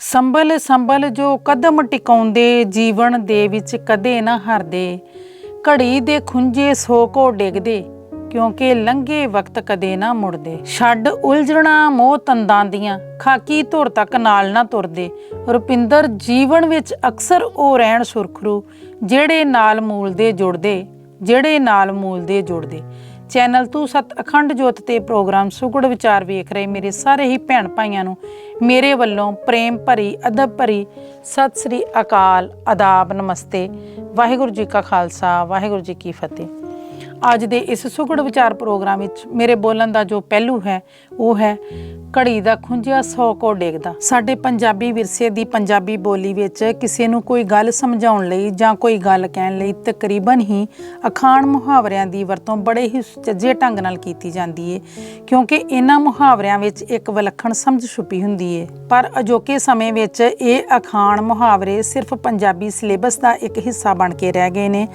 ਸੰਭਲ ਸੰਭਲ ਜੋ ਕਦਮ ਟਿਕਾਉਂਦੇ, ਜੀਵਨ ਦੇ ਵਿੱਚ ਕਦੇ ਨਾ ਹਰਦੇ। ਘੜੀ ਦੇ ਖੁੰਝੇ ਸੋ ਕੋ ਡਿੱਗਦੇ, ਕਿਉਂਕਿ ਲੰਘੇ ਵਕਤ ਕਦੇ ਨਾ ਮੁੜਦੇ। ਛੱਡ ਉਲਝਣਾ ਮੋਹ ਤੰਦਾਂ ਦੀਆਂ, ਖਾਕੀ ਧੁਰ ਤੱਕ ਨਾਲ ਨਾ ਤੁਰਦੇ। ਰੁਪਿੰਦਰ, ਜੀਵਨ ਵਿੱਚ ਅਕਸਰ ਉਹ ਰਹਿਣ ਸੁਰਖਰੂ, ਜਿਹੜੇ ਨਾਲ ਮੂਲ ਦੇ ਜੁੜਦੇ। ਜਿਹੜੇ ਨਾਲ ਮੂਲ ਦੇ ਜੁੜਦੇ। ਚੈਨਲ ਤੂੰ ਸਤ ਅਖੰਡ ਜੋਤ ਤੇ ਪ੍ਰੋਗਰਾਮ ਸੁਗੜ ਵਿਚਾਰ ਵੇਖ ਰਹੇ ਮੇਰੇ ਸਾਰੇ ਹੀ ਭੈਣ ਭਾਈਆਂ ਨੂੰ। ਮੇਰੇ ਵੱਲੋਂ ਪ੍ਰੇਮ ਭਰੀ, ਅਦਬ ਭਰੀ, ਸਤਿ ਸ੍ਰੀ ਅਕਾਲ ਆਦਾਬ ਨਮਸਤੇ। ਵਾਹਿਗੁਰੂ ਜੀ ਕਾ ਖਾਲਸਾ, ਵਾਹਿਗੁਰੂ ਜੀ ਕੀ ਫਤਿਹ। ਅੱਜ ਦੇ ਇਸ ਸੁਗੜ ਵਿਚਾਰ ਪ੍ਰੋਗਰਾਮ ਵਿੱਚ ਮੇਰੇ ਬੋਲਣ ਦਾ ਜੋ ਪਹਿਲੂ ਹੈ ਉਹ ਹੈ, ਘੜੀ ਦਾ ਖੁੰਝਿਆ ਸੌ ਕੋ ਡੇਗਦਾ। ਸਾਡੇ ਪੰਜਾਬੀ ਵਿਰਸੇ ਦੀ ਪੰਜਾਬੀ ਬੋਲੀ ਵਿੱਚ ਕਿਸੇ ਨੂੰ ਕੋਈ ਗੱਲ ਸਮਝਾਉਣ ਲਈ ਜਾਂ ਕੋਈ ਗੱਲ ਕਹਿਣ ਲਈ ਤਕਰੀਬਨ ਹੀ ਅਖਾਣ ਮੁਹਾਵਰਿਆਂ ਦੀ ਵਰਤੋਂ ਬੜੇ ਹੀ ਸੁਚੱਜੇ ਢੰਗ ਨਾਲ ਕੀਤੀ ਜਾਂਦੀ ਹੈ ਕਿਉਂਕਿ ਇਹਨਾਂ ਮੁਹਾਵਰਿਆਂ ਵਿੱਚ ਇੱਕ ਵਿਲੱਖਣ ਸਮਝ ਛੁਪੀ ਹੁੰਦੀ ਹੈ ਪਰ ਅਜੋਕੇ ਸਮੇਂ ਵਿੱਚ ਇਹ ਅਖਾਣ ਮੁਹਾਵਰੇ ਸਿਰਫ ਪੰਜਾਬੀ ਸਿਲੇਬਸ ਦਾ ਇੱਕ ਹਿੱਸਾ ਬਣ ਕੇ ਰਹਿ ਗਏ ਨੇ,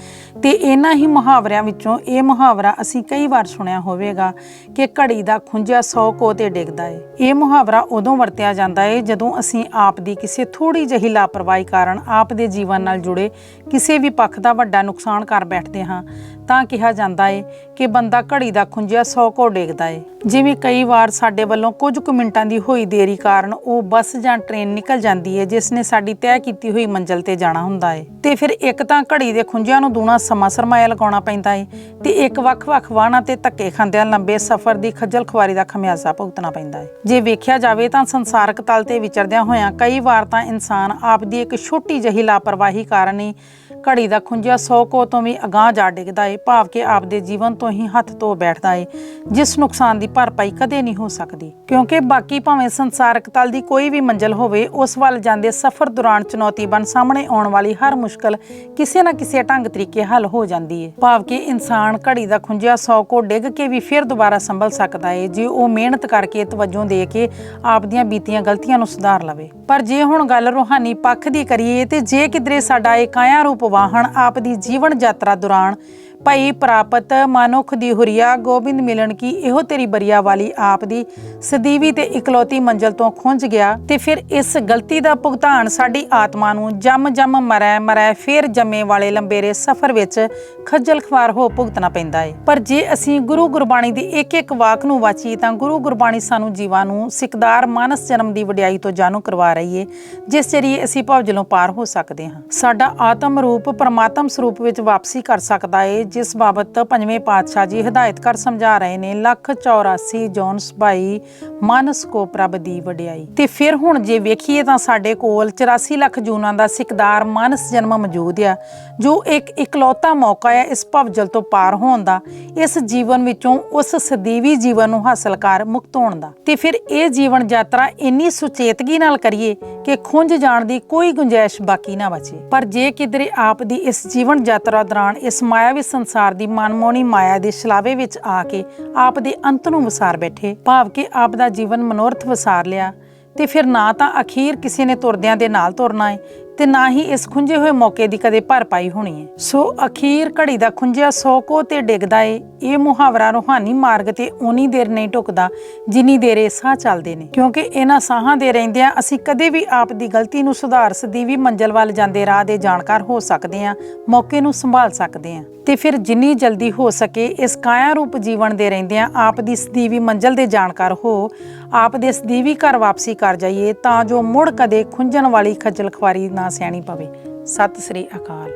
ਤੇ ਇਹਨਾਂ ਹੀ ਮੁਹਾਵਰਿਆਂ ਵਿੱਚੋਂ ਇਹ ਮੁਹਾਵਰਾ ਅਸੀਂ ਕਈ ਵਾਰ ਸੁਣਿਆ ਹੋਵੇਗਾ ਕਿ ਘੜੀ ਦਾ ਖੁੰਝਿਆ ਸੌ ਕੋ ਡਿੱਗਦਾ ਹੈ ਇਹ ਮੁਹਾਵਰਾ ਉਦੋਂ ਵਰਤਿਆ ਜਾਂਦਾ ਹੈ ਜਦੋਂ ਅਸੀਂ ਆਪ ਦੀ ਕਿਸੇ ਥੋੜੀ ਜਿਹੀ ਲਾਪਰਵਾਹੀ ਕਾਰਨ ਆਪ ਦੇ ਜੀਵਨ ਨਾਲ ਜੁੜੇ ਕਿਸੇ ਵੀ ਪੱਖ ਦਾ ਵੱਡਾ ਨੁਕਸਾਨ ਕਰ ਬੈਠਦੇ ਹਾਂ। ਤਾਂ ਕਿਹਾ ਜਾਂਦਾ ਹੈ ਕਿ ਬੰਦਾ ਘੜੀ ਦਾ ਖੁੰਝਿਆ 100 ਕੋ ਡੇਗਦਾ ਹੈ ਜਿਵੇਂ ਕਈ ਵਾਰ ਸਾਡੇ ਵੱਲੋਂ ਕੁਝ ਕੁ ਮਿੰਟਾਂ ਦੀ ਹੋਈ ਦੇਰੀ ਕਾਰਨ ਉਹ ਬੱਸ ਜਾਂ ਟ੍ਰੇਨ ਨਿਕਲ ਜਾਂਦੀ ਹੈ ਜਿਸ ਨੇ ਸਾਡੀ ਤੈਅ ਕੀਤੀ ਹੋਈ ਮੰਜ਼ਲ ਤੇ ਜਾਣਾ ਹੁੰਦਾ ਹੈ ਤੇ ਫਿਰ ਇੱਕ ਤਾਂ ਘੜੀ ਦੇ ਖੁੰਝਿਆਂ ਨੂੰ ਦੂਣਾ ਸਮਾਂ ਸਰਮਾਇਆ ਲਗਾਉਣਾ ਪੈਂਦਾ ਏ ਤੇ ਇੱਕ ਵੱਖ-ਵੱਖ ਵਾਹਨਾਂ ਤੇ ਧੱਕੇ ਖਾਂਦਿਆਂ ਲੰਬੇ ਸਫ਼ਰ ਦੀ ਖੱਜਲ ਖੁਆਰੀ ਦਾ ਖਮਿਆਜ਼ਾ ਭੁਗਤਣਾ ਪੈਂਦਾ ਹੈ ਜੇ ਵੇਖਿਆ ਜਾਵੇ ਤਾਂ ਸੰਸਾਰਕ ਤਲ ਤੇ ਵਿਚਰਦਿਆਂ ਹੋਇਆਂ ਕਈ ਵਾਰ ਤਾਂ ਇਨਸਾਨ ਆਪ ਦੀ ਇੱਕ ਛੋਟੀ ਜਿਹੀ ਲਾਪਰਵਾਹੀ ਕਾਰਨ ਹੀ ਘੜੀ ਦਾ ਖੁੰਝਿਆ ਸੌ ਕੋ ਤੋਂ ਵੀ ਅਗਾਹ ਜਾ ਡਿੱਗਦਾ ਏ, ਭਾਵ ਕਿ ਆਪਦੇ ਜੀਵਨ ਤੋਂ ਹੀ ਹੱਥ ਧੋ ਬੈਠਦਾ ਏ, ਜਿਸ ਨੁਕਸਾਨ ਦੀ ਭਰਪਾਈ ਕਦੇ ਨਹੀਂ ਹੋ ਸਕਦੀ। ਕਿਉਂਕਿ ਬਾਕੀ ਭਾਵੇਂ ਸੰਸਾਰਕ ਤਲ ਦੀ ਕੋਈ ਵੀ ਮੰਜ਼ਲ ਹੋਵੇ, ਉਸ ਵੱਲ ਜਾਂਦੇ ਸਫ਼ਰ ਦੌਰਾਨ ਚੁਣੌਤੀ ਬਣ ਸਾਹਮਣੇ ਆਉਣ ਵਾਲੀ ਹਰ ਮੁਸ਼ਕਲ ਕਿਸੇ ਨਾ ਕਿਸੇ ਢੰਗ ਤਰੀਕੇ ਹੱਲ ਹੋ ਜਾਂਦੀ ਏ। ਭਾਵ ਕਿ ਇਨਸਾਨ ਘੜੀ ਦਾ ਖੁੰਝਿਆ ਸੌ ਕੋ ਡਿੱਗ ਕੇ ਵੀ ਫਿਰ ਦੁਬਾਰਾ ਸੰਭਲ ਸਕਦਾ ਏ, ਜੇ ਉਹ ਮਿਹਨਤ ਕਰਕੇ ਤਵੱਜੋ ਦੇ ਕੇ ਆਪ ਦੀਆਂ ਬੀਤੀਆਂ ਗਲਤੀਆਂ ਨੂੰ ਸੁਧਾਰ ਲਵੇ। ਪਰ ਜੇ ਹੁਣ ਗੱਲ ਰੂਹਾਨੀ ਪੱਖ ਦੀ ਕਰੀਏ, ਤੇ ਜੇ ਕਿਧਰੇ ਸਾਡਾ ਇਹ ਕਾਇਆ ਰੂਪ ਵਾਹਣ ਆਪ ਦੀ ਜੀਵਨ ਯਾਤਰਾ ਦੌਰਾਨ ਭਈ ਪ੍ਰਾਪਤ ਮਨੁੱਖ ਦੀ ਹੁਰੀਆ ਗੋਬਿੰਦ ਮਿਲਣ ਕੀ ਇਹੋ ਤੇਰੀ ਬਰੀਆ ਵਾਲੀ ਆਪ ਦੀ? ਸਦੀਵੀ ਤੇ ਇਕਲੌਤੀ ਮੰਜ਼ਲ ਤੋਂ ਖੁੰਝ ਗਿਆ ਤੇ ਫਿਰ ਇਸ ਗਲਤੀ ਦਾ ਭੁਗਤਾਨ ਸਾਡੀ ਆਤਮਾ ਨੂੰ ਜੰਮ ਜੰਮ ਮਰੈ ਮਰੈ ਫੇਰ ਜੰਮੇ ਵਾਲੇ ਲੰਬੇਰੇ ਸਫ਼ਰ ਵਿੱਚ ਖੱਜਲ ਖਵਾਰ ਹੋ ਭੁਗਤਣਾ ਪੈਂਦਾ ਹੈ ਪਰ ਜੇ ਅਸੀਂ ਗੁਰੂ ਗੁਰਬਾਣੀ ਦੀ ਇੱਕ ਇੱਕ ਵਾਕ ਨੂੰ ਵਾਚੀਏ ਤਾਂ ਗੁਰੂ ਗੁਰਬਾਣੀ ਸਾਨੂੰ ਜੀਵਾਂ ਨੂੰ ਸਿਕਦਾਰ ਮਾਨਸ ਜਨਮ ਦੀ ਵਡਿਆਈ ਤੋਂ ਜਾਣੂ ਕਰਵਾ ਰਹੀ ਹੈ ਜਿਸ ਜਰੀਏ ਅਸੀਂ ਭਵਜਲੋਂ ਪਾਰ ਹੋ ਸਕਦੇ ਹਾਂ। ਸਾਡਾ ਆਤਮ ਰੂਪ ਪਰਮਾਤਮ ਸਰੂਪ ਵਿੱਚ ਵਾਪਸੀ ਕਰ ਸਕਦਾ ਹੈ ਜਿਸ ਬਾਬਤ ਪੰਜਵੇਂ ਪਾਤਸ਼ਾਹ ਜੀ ਹਦਾਇਤ ਕਰ ਸਮਝਾ ਰਹੇ ਨੇ, ਲੱਖ 84 ਜੋਨ ਸਬਾਈ ਮਾਨਸ ਕੋ ਪ੍ਰਭ ਦੀ ਵਡਿਆਈ। ਤੇ ਫਿਰ ਹੁਣ ਜੇ ਵੇਖੀਏ ਤਾਂ ਸਾਡੇ ਕੋਲ 84 ਲੱਖ ਜੂਨਾਂ ਦਾ ਸਿਕਦਾਰ ਮਾਨਸ ਜਨਮ ਮੌਜੂਦ ਆ, ਜੋ ਇੱਕ ਇਕਲੌਤਾ ਮੌਕਾ ਹੈ ਇਸ ਭਵਜਲ ਤੋਂ ਪਾਰ ਹੋਣ ਦਾ, ਇਸ ਜੀਵਨ ਵਿੱਚੋਂ ਉਸ ਸਦੀਵੀ ਜੀਵਨ ਨੂੰ ਹਾਸਲ ਕਰ ਮੁਕਤ ਹੋਣ ਦਾ। ਤੇ ਫਿਰ ਇਹ ਜੀਵਨ ਯਾਤਰਾ ਇੰਨੀ ਸੁਚੇਤਗੀ ਨਾਲ ਕਰੀਏ ਕਿ ਖੁੰਝ ਜਾਣ ਦੀ ਕੋਈ ਗੁੰਜਾਇਸ਼ ਬਾਕੀ ਨਾ ਬਚੇ। ਪਰ ਜੇ ਕਿਧਰੇ ਆਪ ਦੀ ਇਸ ਜੀਵਨ ਯਾਤਰਾ ਦੌਰਾਨ ਇਸ ਮਾਇਆਵੀ ਸੰਸਾਰ ਦੀ ਮਨਮੋਹਣੀ ਮਾਇਆ ਦੇ ਛਲਾਵੇ ਵਿੱਚ ਆ ਕੇ ਆਪ ਦੇ ਅੰਤ ਨੂੰ ਵਸਾਰ ਬੈਠੇ। ਭਾਵ ਕਿ ਆਪ ਦਾ ਜੀਵਨ ਮਨੋਰਥ ਵਸਾਰ ਲਿਆ। ਤੇ ਫਿਰ ਨਾ ਤਾਂ ਅਖੀਰ ਕਿਸੇ ਨੇ ਤੁਰਦਿਆਂ ਦੇ ਨਾਲ ਤੁਰਨਾ ਹੈ ਤੇ ਨਾ ਹੀ ਇਸ ਖੁੰਝੇ ਹੋਏ ਮੌਕੇ ਦੀ ਕਦੇ ਭਰਪਾਈ ਹੋਣੀ ਹੈ ਸੋ ਅਖੀਰ ਘੜੀ ਦਾ ਖੁੰਝਿਆ ਸੌ ਕੋ ਤੇ ਡਿੱਗਦਾ ਏ, ਇਹ ਮੁਹਾਵਰਾ ਰੂਹਾਨੀ ਮਾਰਗ ਤੇ ਉਨੀ ਦੇਰ ਨਹੀਂ ਟੁਕਦਾ ਜਿੰਨੀ ਦੇਰ ਇਹ ਸਾਹ ਚੱਲਦੇ ਨੇ। ਕਿਉਂਕਿ ਇਹਨਾਂ ਸਾਹਾਂ ਦੇ ਰਹਿੰਦਿਆਂ ਅਸੀਂ ਕਦੇ ਵੀ ਆਪ ਦੀ ਗਲਤੀ ਨੂੰ ਸੁਧਾਰ ਸਦੀਵੀ ਮੰਜ਼ਲ ਵੱਲ ਜਾਂਦੇ ਰਾਹ ਦੇ ਜਾਣਕਾਰ ਹੋ ਸਕਦੇ ਹਾਂ ਮੌਕੇ ਨੂੰ ਸੰਭਾਲ ਸਕਦੇ ਹਾਂ ਤੇ ਫਿਰ ਜਿੰਨੀ ਜਲਦੀ ਹੋ ਸਕੇ ਇਸ ਕਾਇਆ ਰੂਪ ਜੀਵਨ ਦੇ ਰਹਿੰਦਿਆਂ ਆਪ ਦੀ ਸਦੀਵੀ ਮੰਜ਼ਲ ਦੇ ਜਾਣਕਾਰ ਹੋ ਆਪ ਦੇ ਸਦੀਵੀ ਘਰ ਵਾਪਸੀ ਕਰ ਜਾਈਏ ਤਾਂ ਜੋ ਮੁੜ ਕਦੇ ਖੁੰਝਣ ਵਾਲੀ ਖੱਜਲ ਖਵਾਰੀ ਨਾ ਸਹਿਣੀ ਪਵੇ। ਸਤਿ ਸ੍ਰੀ ਅਕਾਲ।